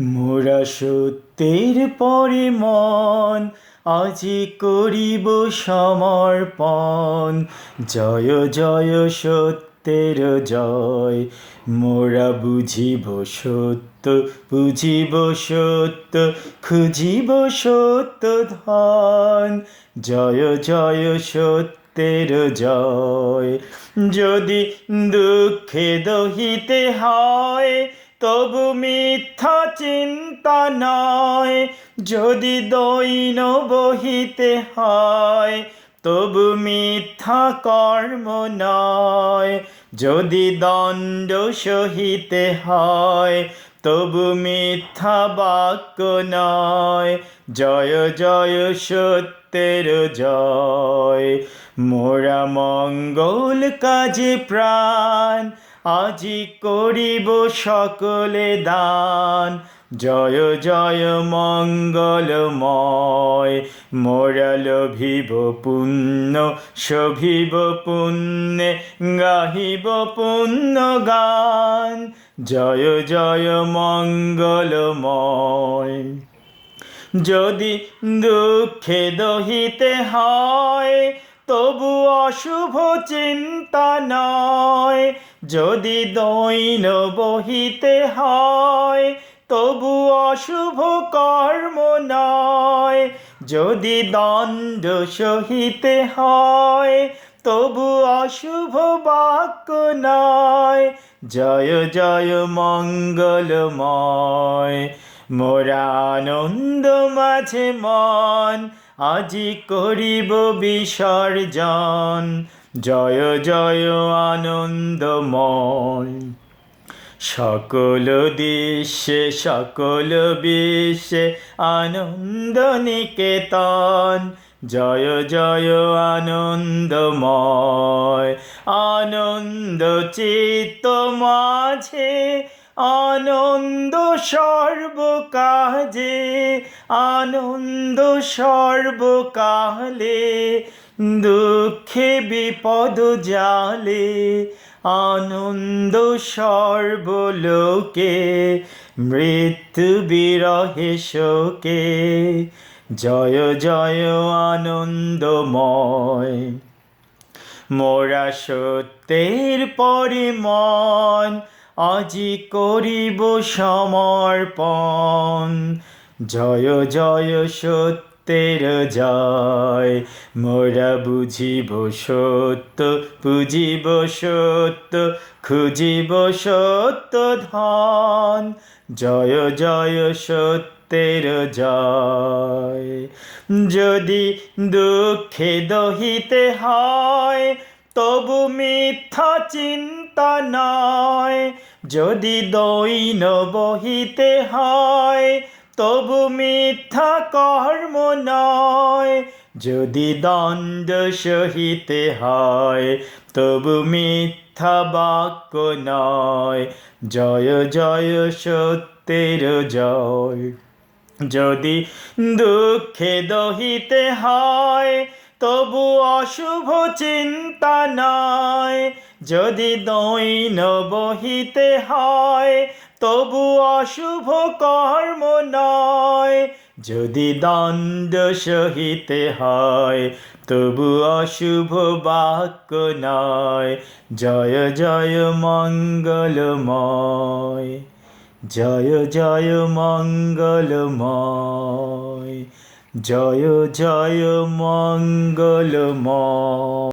মোরা সত্যের পরে মন আজি করিব সমর্পণ। জয় জয় সত্যের জয়, মোরা বুঝিব সত্য বুঝিব সত্য, খুঁজিব সত্য ধন। জয় জয় সত্য সত্যের জয়, যদি দুঃখে দহিতে হয় তবু মিথ্যা চিন্তা নয়, যদি দৈন বহিতে হয়, তবু মিথ্যা কর্ম নয়, যদি দণ্ড সহিতে হয়, তবু মিথ্যা বাক্য নয়, জয় জয় সত্যের জয়। মোরা মঙ্গল কাজে প্রাণ আজি করিব সকলে দান। জয় জয়, মঙ্গলময়। মোরা লভিব পুণ্য, শোভিব পুণ্যে, গাহিব পুণ্য গান। জয় জয়, মঙ্গলময়। যদি দুঃখে দহিতে হয় তবু অশুভ চিন্তা নয়। যদি দৈন বহিতে হয়, তবু অশুভ কর্ম নয়। যদি দণ্ড সহিতে হয়, তবু অশুভ বাক্য নয়। জয় জয়, মঙ্গলময়। মোরা আনন্দ মাঝে মন আজি করিব বিসর্জন। জয় জয়, আনন্দময়। সকল দেশে সকল বিশ্বে আনন্দ নিকেতন। জয় জয়, আনন্দময়। আনন্দ চিত্ত মাঝে আনন্দ সর্বকাজে, আনন্দ সর্বকালে, দুঃখে বিপদ জালে, আনন্দ সর্বলোকে, মৃত্যু বিরহে শোকে। জয় জয়, আনন্দময়। মোরা সত্যের পরিমন আজি করিব সমর্পণ। জয় জয় সত্যের জয়। মোরা বুঝিব সত্য বুঝিব সত্য, খুঁজিব সত্য ধন। জয় জয় সত্যের জয়। যদি দুঃখে দহিতে হয় তবু মিথ্যা চিন্তা নয় যদি দৈন বহিতে হয়, তবু মিথ্যা কর্ম নয় যদি দণ্ড সহিতে হয়, তবু মিথ্যা বাক্য নয় জয় জয়, সত্যের জয়। যদি দুঃখে দহিতে হয় তবু অশুভ চিন্তা নয় যদি দৈন বহিতে হয়, তবু অশুভ কর্ম নয় যদি দণ্ড সহিতে হয়, তবু অশুভ বাক্য নয় জয় জয়, মঙ্গলময়। জয় জয়, মঙ্গলময়। জয় জয় মঙ্গলময়।